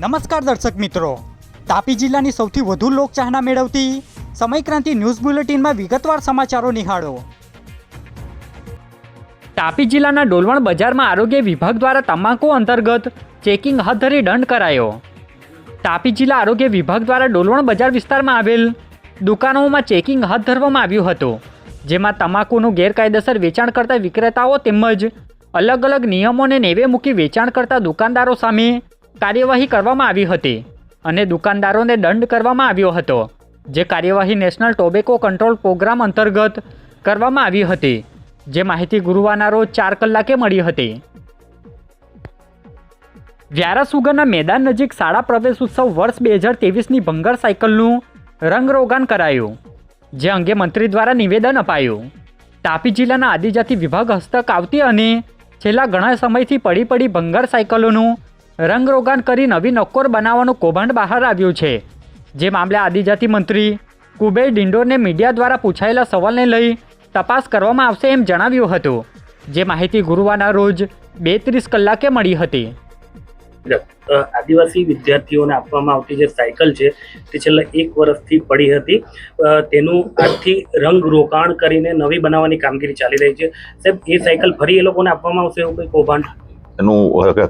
નમસ્કાર દર્શક મિત્રો. તાપી જિલ્લાની સૌથી વધુ લોકચાહના મેળવતી સમયક્રાંતિ ન્યૂઝ બુલેટિનમાં વિગતવાર સમાચારો નિહાળો. તાપી જિલ્લાના ડોલવણ બજારમાં આરોગ્ય વિભાગ દ્વારા તમાકુ અંતર્ગત ચેકિંગ હાથ ધરી દંડ કરાયો. તાપી જિલ્લા આરોગ્ય વિભાગ દ્વારા ડોલવણ બજાર વિસ્તારમાં આવેલ દુકાનોમાં ચેકિંગ હાથ ધરવામાં આવ્યું હતું, જેમાં તમાકુનું ગેરકાયદેસર વેચાણ કરતા વિક્રેતાઓ તેમજ અલગ અલગ નિયમોને નેવે મૂકી વેચાણ કરતા દુકાનદારો સામે કાર્યવાહી કરવામાં આવી હતી અને દુકાનદારોને દંડ કરવામાં આવ્યો હતો, જે કાર્યવાહી નેશનલ ટોબેકો કંટ્રોલ પ્રોગ્રામ અંતર્ગત કરવામાં આવી હતી, જે માહિતી ગુરુવારના રોજ ચાર કલાકે મળી હતી. વ્યારાસુગરના મેદાન નજીક શાળા પ્રવેશ ઉત્સવ વર્ષ બે હજાર તેવીસની ભંગર સાયકલનું રંગરોગાન કરાયું, જે અંગે મંત્રી દ્વારા નિવેદન અપાયું. તાપી જિલ્લાના આદિજાતિ વિભાગ હસ્તક આવતી અને છેલ્લા ઘણા સમયથી પડી પડી ભંગાર સાયકલોનું રંગરોગાન કરી નવી નક્કોર બનાવવાનું કૌભાંડ બહાર આવ્યું છે. જે મામલે આદિજાતિ મંત્રી કુબેર ડિંડોરને મીડિયા દ્વારા પૂછાયેલા સવાલને લઈ તપાસ કરવામાં આવશે એમ જણાવ્યું હતું. જે માહિતી ગુરુવારના રોજ બે ત્રીસ કલાકે મળી હતી. આદિવાસી વિદ્યાર્થીઓને આપવામાં આવતી જે સાયકલ છે, તે છેલ્લા એક વર્ષથી પડી હતી. તેનું આજથી રંગ રોકાણ કરીને નવી બનાવવાની કામગીરી ચાલી રહી છે. સાહેબ, એ સાયકલ ફરી એ લોકોને આપવામાં આવશે એવું કોઈ કૌભાંડ? એનું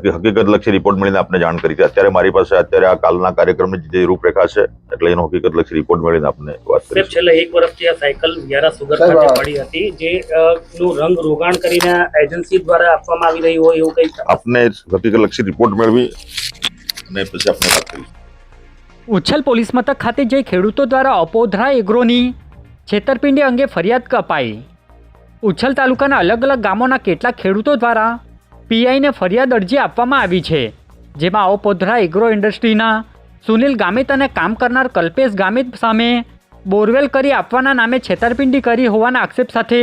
હકીકત લક્ષી રિપોર્ટ મળીને આપને જાણ કરી છે. અત્યારે મારી પાસે અત્યારે આ કાલના કાર્યક્રમની જે રૂપરેખા છે એટલે એનો હકીકત લક્ષી રિપોર્ટ મળીને આપને વાત કરી છેલ્લા એક વર્ષથી આ સાયકલ વ્યારા સુગર ખાતે પડી હતી જે નું રંગ રોગાણ કરીને એજન્સી દ્વારા આપવામાં આવી રહી હોય એવું કંઈ આપને હકીકત લક્ષી રિપોર્ટ મેળવી અને પછી આપને વાત કરી ઉચ્છલ પોલીસ મથક ખાતે જઈ ખેડૂતો દ્વારા અપોધરા એગ્રોની છેતરપિંડી અંગે ફરિયાદ અપાઈ ઉચ્છલ તાલુકાના અલગ અલગ ગામોના કેટલાક ખેડૂતો દ્વારા પીઆઈને ફરિયાદ અરજી આપવામાં આવી છે, જેમાં ઓપોધરા એગ્રો ઇન્ડસ્ટ્રીના સુનિલ ગામિત અને કામ કરનાર કલ્પેશ ગામિત સામે બોરવેલ કરી આપવાના નામે છેતરપિંડી કરી હોવાના આક્ષેપ સાથે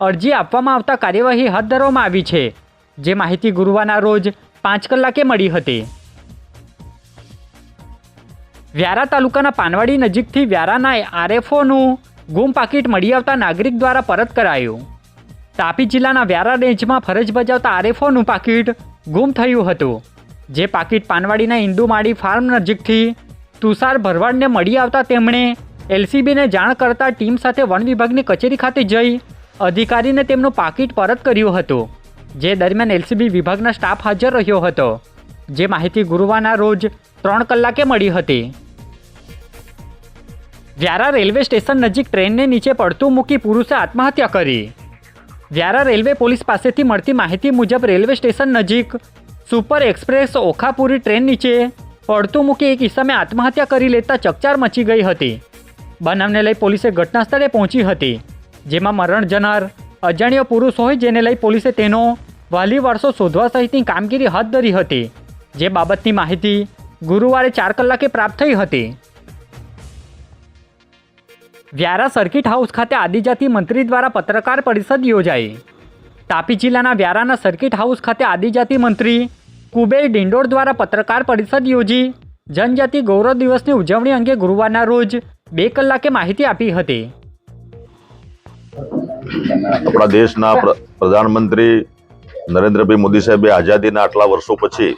અરજી આપવામાં આવતા કાર્યવાહી હાથ ધરવામાં આવી છે, જે માહિતી ગુરુવારના રોજ પાંચ કલાકે મળી હતી. વ્યારા તાલુકાના પાનવાડી નજીકથી વ્યારાના આરએફઓનું ગુમ પાકીટ મળી આવતા નાગરિક દ્વારા પરત કરાયું. તાપી જિલ્લાના વ્યારા રેન્જમાં ફરજ બજાવતા આરએફઓનું પાકીટ ગુમ થયું હતું. જે પાકીટ પાનવાડીના ઇન્દુમાળી ફાર્મ નજીકથી તુષાર ભરવાડને મળી આવતા તેમણે એલસીબીને જાણ કરતા ટીમ સાથે વન વિભાગની કચેરી ખાતે જઈ અધિકારીને તેમનું પાકીટ પરત કર્યું હતું, જે દરમિયાન એલસીબી વિભાગના સ્ટાફ હાજર રહ્યો હતો, જે માહિતી ગુરુવારના રોજ ત્રણ કલાકે મળી હતી. વ્યારા રેલવે સ્ટેશન નજીક ટ્રેનને નીચે પડતું મૂકી પુરુષે આત્મહત્યા કરી. વ્યારા રેલવે પોલીસ પાસેથી મળતી માહિતી મુજબ રેલવે સ્ટેશન નજીક સુપર એક્સપ્રેસ ઓખાપુરી ટ્રેન નીચે પડતું મૂકી એક ઈસમે આત્મહત્યા કરી લેતા ચકચાર મચી ગઈ હતી. બનાવને લઈ પોલીસે ઘટના સ્થળે પહોંચી હતી, જેમાં મરણ જનાર અજાણ્યો પુરુષ હોય જેને લઈ પોલીસે તેનો વાલી વારસો શોધવા સહિતની કામગીરી હાથ ધરી હતી, જે બાબતની માહિતી ગુરુવારે ચાર કલાકે પ્રાપ્ત થઈ હતી. વ્યારા સર્કિટ હાઉસ ખાતે આદિજાતિ મંત્રી દ્વારા પત્રકાર પરિષદ યોજાઈ. તાપી જિલ્લાના વ્યારાના સર્કિટ હાઉસ ખાતે આદિજાતિ મંત્રી કુબેર ડિંડોર દ્વારા પત્રકાર પરિષદ યોજી. જનજાતિ ગૌરવ દિવસની ઉજવણી અંગે ગુરુવારના રોજ બે કલાકે માહિતી આપી હતી. આપણા દેશના પ્ર- પ્રધાનમંત્રી નરેન્દ્રભાઈ મોદી સાહેબે આઝાદીના આટલા વર્ષો પછી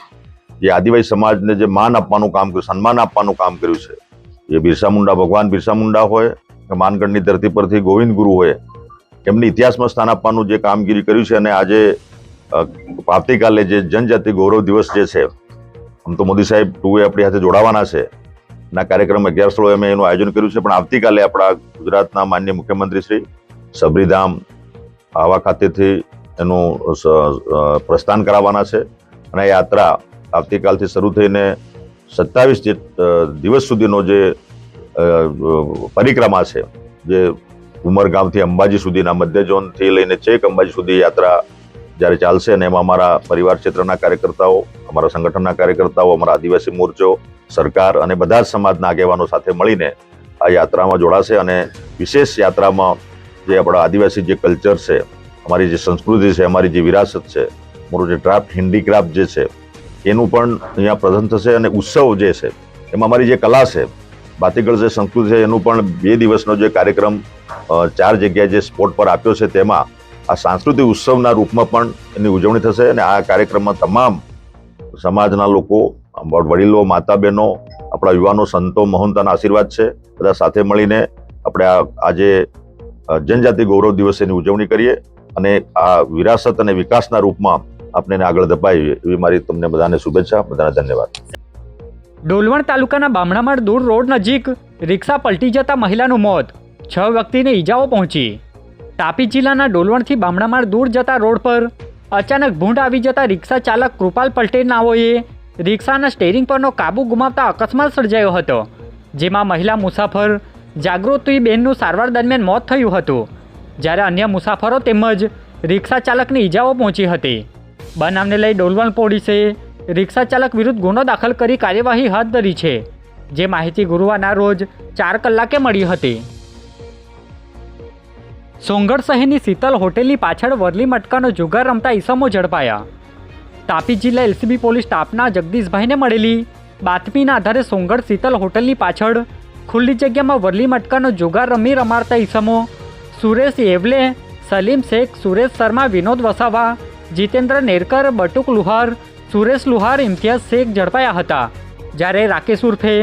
જે આદિવાસી સમાજને જે માન આપવાનું કામ કર્યું, સન્માન આપવાનું કામ કર્યું છે. એ બિરસા મુંડા, ભગવાન બિરસા મુંડા હોય કે માનગઢની ધરતી પરથી ગોવિંદ ગુરુઓએ એમની ઇતિહાસમાં સ્થાન આપવાનું જે કામગીરી કર્યું છે અને આજે આવતીકાલે જે જનજાતિ ગૌરવ દિવસ જે છે, આમ તો મોદી સાહેબ ટુએ આપણી સાથે જોડાવાના છે. ના કાર્યક્રમ અગિયાર સ્થળોએ અમે એનું આયોજન કર્યું છે, પણ આવતીકાલે આપણા ગુજરાતના માન્ય મુખ્યમંત્રી શ્રી સબરીધામ આવા ખાતેથી એનું પ્રસ્થાન કરાવવાના છે. અને યાત્રા આવતીકાલથી શરૂ થઈને સત્તાવીસ દિવસ સુધીનો જે પરિક્રમા છે, જે ઉમરગામથી અંબાજી સુધીના મધ્ય ઝોનથી લઈને છેક અંબાજી સુધી યાત્રા જ્યારે ચાલશે અને એમાં અમારા પરિવાર ક્ષેત્રના કાર્યકર્તાઓ, અમારા સંગઠનના કાર્યકર્તાઓ, અમારા આદિવાસી મોરચો, સરકાર અને બધા જ સમાજના આગેવાનો સાથે મળીને આ યાત્રામાં જોડાશે અને વિશેષ યાત્રામાં જે આપણા આદિવાસી જે કલ્ચર છે, અમારી જે સંસ્કૃતિ છે, અમારી જે વિરાસત છે, અમારું જે ક્રાફ્ટ, હેન્ડીક્રાફ્ટ જે છે, એનું પણ અહીંયા પ્રદર્શન થશે અને ઉત્સવ જે છે, એમાં અમારી જે કલા છે બાતીગળ જે સંસ્કૃતિ છે, એનું પણ બે દિવસનો જે કાર્યક્રમ ચાર જગ્યાએ જે સ્પોટ પર આપ્યો છે, તેમાં આ સાંસ્કૃતિક ઉત્સવના રૂપમાં પણ એની ઉજવણી થશે અને આ કાર્યક્રમમાં તમામ સમાજના લોકો વડીલો માતા બહેનો આપણા યુવાનો, સંતો, મહંતોના આશીર્વાદ છે. બધા સાથે મળીને આપણે આજે જનજાતિ ગૌરવ દિવસની ઉજવણી કરીએ અને આ વિરાસત અને વિકાસના રૂપમાં આપણે આગળ ધપાવીએ, એવી મારી તમને બધાને શુભેચ્છા, બધાને ધન્યવાદ. ડોલવણ તાલુકાના બામણામાળ દૂર રોડ નજીક રિક્ષા પલટી જતા મહિલાનું મોત. છ વ્યક્તિને ઈજાઓ પહોંચી. તાપી જિલ્લાના ડોલવણથી બામણામાળ દૂર જતા રોડ પર અચાનક ભૂંડ આવી જતા રિક્ષા ચાલક કૃપાલ પલટેનાઓએ નાઓએ રિક્ષાના સ્ટેરિંગ પરનો કાબુ ગુમાવતા અકસ્માત સર્જાયો હતો, જેમાં મહિલા મુસાફર જાગૃતિબેનનું સારવાર દરમિયાન મોત થયું હતું. જ્યારે અન્ય મુસાફરો તેમજ રિક્ષા ચાલકને ઈજાઓ પહોંચી હતી. બનાવને લઈ ડોલવણ પોલીસે રિક્ષા ચાલક વિરુદ્ધ ગુનો દાખલ કરી કાર્યવાહી હાથ ધરી છે, જે માહિતી ગુરુવારના રોજ ચાર કલાકે મળી હતી. સોંગઢ શહેરની શીતલ હોટેલની પાછળ વરલી મટકાનો જુગાર રમતા ઈસમો ઝડપાયા. તાપી જિલ્લા એલસીબી પોલીસ સ્ટાફના જગદીશભાઈને મળેલી બાતમીના આધારે સોંગઢ શીતલ હોટલની પાછળ ખુલ્લી જગ્યામાં વરલી મટકાનો જુગાર રમી રમાડતા ઈસમો સુરેશ એવલે, સલીમ શેખ, સુરેશ શર્મા, વિનોદ વસાવા, જીતેન્દ્ર નેરકર, બટુક લુહાર સુરેશ લુહાર ઇમ્તિયાઝ શેખ ઝડપાયા હતા. જ્યારે રાકેશ ઉર્ફે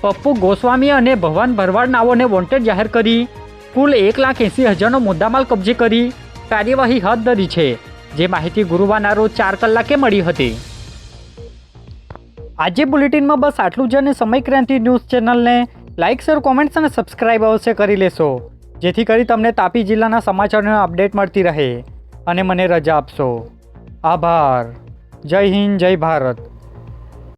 પપ્પુ ગોસ્વામી અને ભવાન ભરવાડ નાઓને વોન્ટેડ જાહેર કરી, કુલ એક લાખ એંસી હજારનો મુદ્દામાલ કબજે કરી કાર્યવાહી હાથ ધરી છે, જે માહિતી ગુરુવારના રોજ ચાર કલાકે મળી હતી. આજે બુલેટિનમાં બસ આટલું જ અને સમય ક્રાંતિ ન્યૂઝ ચેનલને લાઇક શેર, કોમેન્ટ્સ અને સબસ્ક્રાઇબ અવશ્ય કરી લેશો, જેથી કરી તમને તાપી જિલ્લાના સમાચારનો અપડેટ મળતી રહે. અને મને રજા આપશો. આભાર. જય હિન્દ જય ભારત.